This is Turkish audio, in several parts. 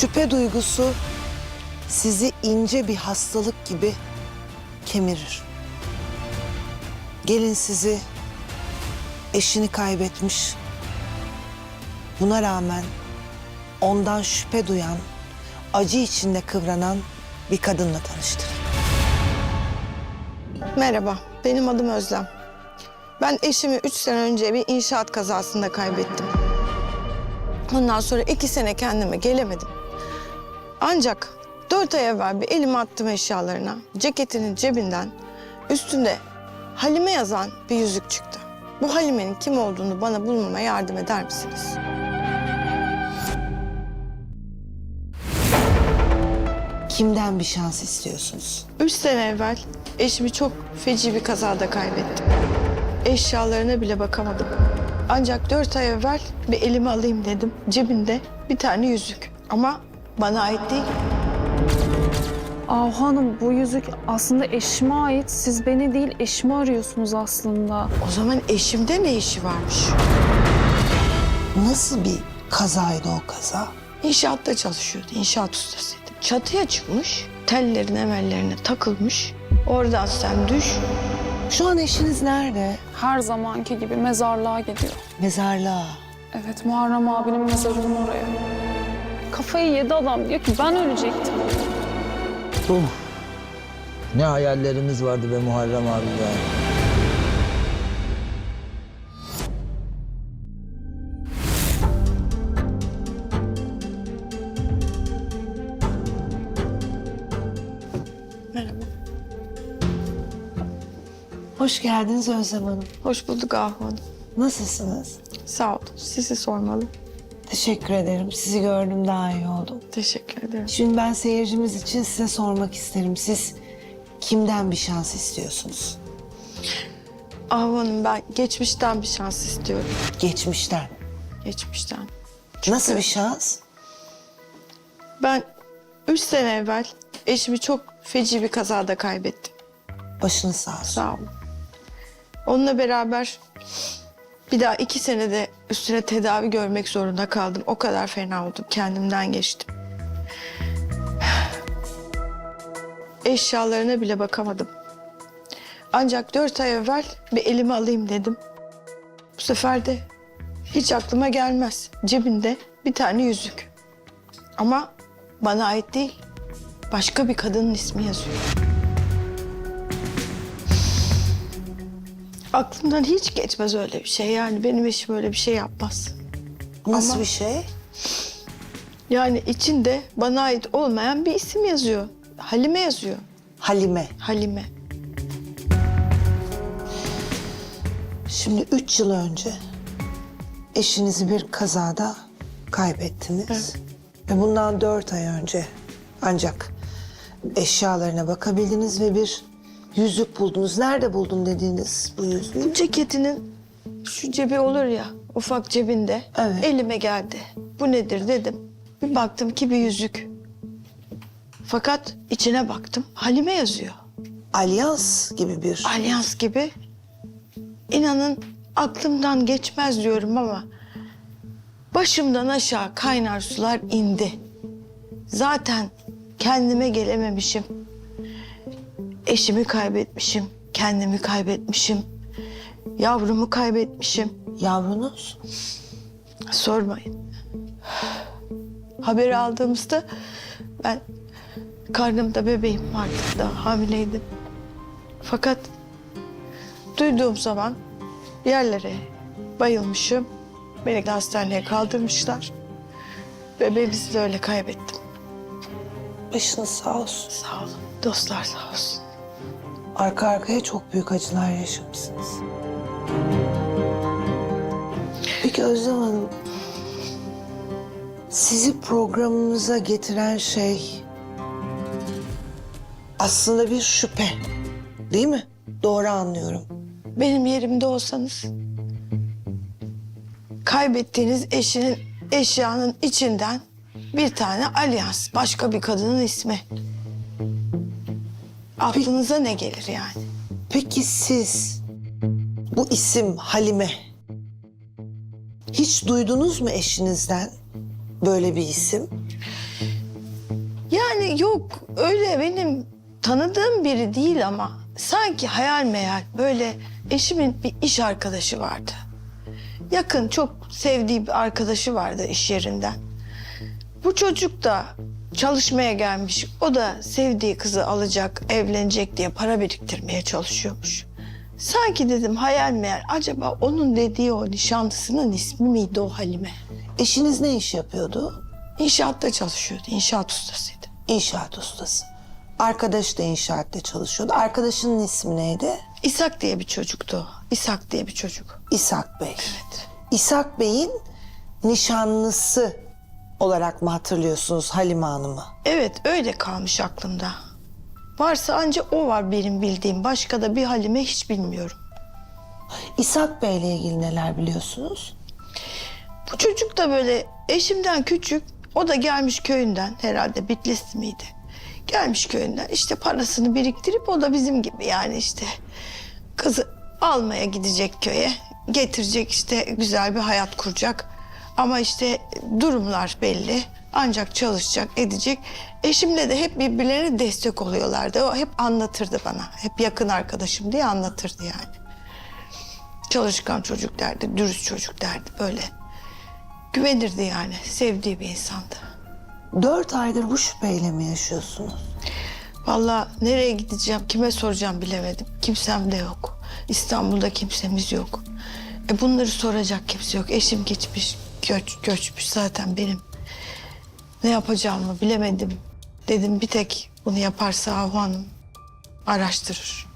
Şüphe duygusu sizi ince bir hastalık gibi kemirir. Gelin sizi eşini kaybetmiş. Buna rağmen ondan şüphe duyan, acı içinde kıvranan bir kadınla tanıştırır. Merhaba, benim adım Özlem. Ben eşimi üç sene önce bir inşaat kazasında kaybettim. Ondan sonra iki sene kendime gelemedim. Ancak dört ay evvel bir elime attım eşyalarına. Ceketinin cebinden üstünde Halime yazan bir yüzük çıktı. Bu Halime'nin kim olduğunu bana bulmama yardım eder misiniz? Kimden bir şans istiyorsunuz? Üç sene evvel eşimi çok feci bir kazada kaybettim. Eşyalarına bile bakamadım. Ancak dört ay evvel bir elime alayım dedim. Cebinde bir tane yüzük. Ama bana ait değil. Ahu Hanım bu yüzük aslında eşime ait. Siz beni değil eşimi arıyorsunuz aslında. O zaman eşimde ne işi varmış? Nasıl bir kazaydı o kaza? İnşaatta çalışıyordu, inşaat ustasıydı. Çatıya çıkmış, tellerin emellerine takılmış. Oradan sen düş. Şu an eşiniz nerede? Her zamanki gibi mezarlığa gidiyor. Mezarlığa. Evet Muharrem abinin mezarının oraya. Kafayı yedi adam diyor ki ben ölecektim. Uh. Ne hayallerimiz vardı be Muharrem abi be. Merhaba. Hoş geldiniz Özlem Hanım. Hoş bulduk Ahu Hanım. Nasılsınız? Sağ olun. Sizi sormalı. Teşekkür ederim. Sizi gördüm daha iyi oldum. Teşekkür ederim. Şimdi ben seyircimiz için size sormak isterim. Siz kimden bir şans istiyorsunuz? Ahu Hanım ben geçmişten bir şans istiyorum. Geçmişten. Geçmişten. Nasıl bir şans? Ben üç sene evvel eşimi çok feci bir kazada kaybettim. Başınız sağ olsun. Sağ olun. Onunla beraber bir daha iki senede üstüne tedavi görmek zorunda kaldım. O kadar fena oldum. Kendimden geçtim. Eşyalarına bile bakamadım. Ancak dört ay evvel bir elime alayım dedim. Bu sefer de hiç aklıma gelmez. Cebinde bir tane yüzük. Ama bana ait değil. Başka bir kadının ismi yazıyor. Aklımdan hiç geçmez öyle bir şey. Yani benim eşim öyle bir şey yapmaz. Nasıl Ama- bir şey? Yani içinde bana ait olmayan bir isim yazıyor. Halime yazıyor. Halime. Halime. Şimdi üç yıl önce eşinizi bir kazada kaybettiniz. Ve bundan dört ay önce ancak eşyalarına bakabildiniz ve bir yüzük buldunuz. Nerede buldum dediğiniz bu yüzüğü? Ceketinin şu cebi olur ya ufak cebinde. Evet. Elime geldi. Bu nedir dedim. Bir baktım ki bir yüzük. Fakat içine baktım. Halime yazıyor. Alyans gibi bir... Alyans gibi. İnanın aklımdan geçmez diyorum ama başımdan aşağı kaynar sular indi. Zaten kendime gelememişim. Eşimi kaybetmişim, kendimi kaybetmişim. Yavrumu kaybetmişim. Yavrunuz? Sormayın. Haberi aldığımızda ben karnımda bebeğim vardı daha hamileydim. Fakat duyduğum zaman yerlere bayılmışım. Beni de hastaneye kaldırmışlar. Bebeğimizi de öyle kaybettim. Başınız sağ olsun. Sağ olun. Dostlar sağ olsun. Arka arkaya çok büyük acılar yaşamışsınız. Peki Özlem Hanım, sizi programımıza getiren şey aslında bir şüphe, değil mi? Doğru anlıyorum. Benim yerimde olsanız kaybettiğiniz eşinin eşyanın içinden bir tane alyans, başka bir kadının ismi. Aklınıza ne gelir yani? Peki siz bu isim Halime hiç duydunuz mu eşinizden böyle bir isim? Yani yok öyle benim tanıdığım biri değil ama sanki hayal meyal böyle eşimin bir iş arkadaşı vardı. Yakın çok sevdiği bir arkadaşı vardı iş yerinden. Bu çocuk da çalışmaya gelmiş. O da sevdiği kızı alacak, evlenecek diye para biriktirmeye çalışıyormuş. Sanki dedim hayal meyal acaba onun dediği o nişanlısının ismi miydi o Halime? Eşiniz ne iş yapıyordu? İnşaatta çalışıyordu, inşaat ustasıydı. İnşaat ustası. Arkadaş da inşaatta çalışıyordu. Arkadaşının ismi neydi? İshak diye bir çocuktu. İshak diye bir çocuk. İshak Bey. Evet. İshak Bey'in nişanlısı olarak mı hatırlıyorsunuz Halime Hanım'ı? Evet öyle kalmış aklımda. Varsa ancak o var benim bildiğim. Başka da bir Halime hiç bilmiyorum. İshak Bey'le ilgili neler biliyorsunuz? Bu çocuk da böyle eşimden küçük. O da gelmiş köyünden herhalde Bitlisli miydi? Gelmiş köyünden işte parasını biriktirip o da bizim gibi yani işte kızı almaya gidecek köye. Getirecek işte güzel bir hayat kuracak. Ama işte durumlar belli. Ancak çalışacak, edecek. Eşimle de hep birbirlerine destek oluyorlardı. O hep anlatırdı bana. Hep yakın arkadaşım diye anlatırdı yani. Çalışkan çocuk derdi, dürüst çocuk derdi böyle. Güvenirdi yani, sevdiği bir insandı. Dört aydır bu şüpheyle mi yaşıyorsunuz? Vallahi nereye gideceğim, kime soracağım bilemedim. Kimsem de yok. İstanbul'da kimsemiz yok. E bunları soracak kimse yok. Eşim gitmiş, göç, göçmüş zaten benim. Ne yapacağımı bilemedim. Dedim bir tek bunu yaparsa Ahu Hanım araştırır.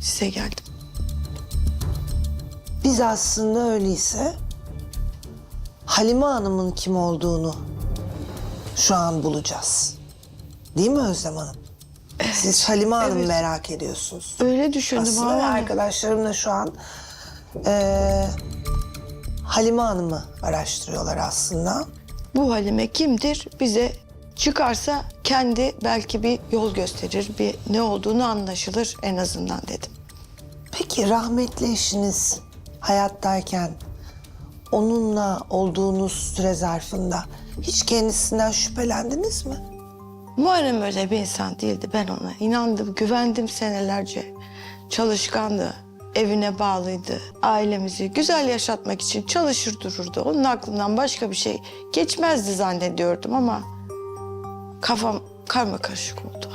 Size geldim. Biz aslında öyleyse Halime Hanım'ın kim olduğunu şu an bulacağız. Değil mi Özlem Hanım? Siz Halime Hanım'ı evet. merak ediyorsunuz. Öyle düşündüm Aslında Ahu Hanım. arkadaşlarım da şu an eee Halime Hanım'ı araştırıyorlar aslında. Bu Halime kimdir? Bize çıkarsa kendi belki bir yol gösterir, bir ne olduğunu anlaşılır en azından dedim. Peki rahmetli eşiniz hayattayken onunla olduğunuz süre zarfında hiç kendisinden şüphelendiniz mi? Muharrem öyle bir insan değildi. Ben ona inandım, güvendim senelerce. Çalışkandı, evine bağlıydı. Ailemizi güzel yaşatmak için çalışır dururdu. Onun aklından başka bir şey geçmezdi zannediyordum ama kafam karma karışık oldu.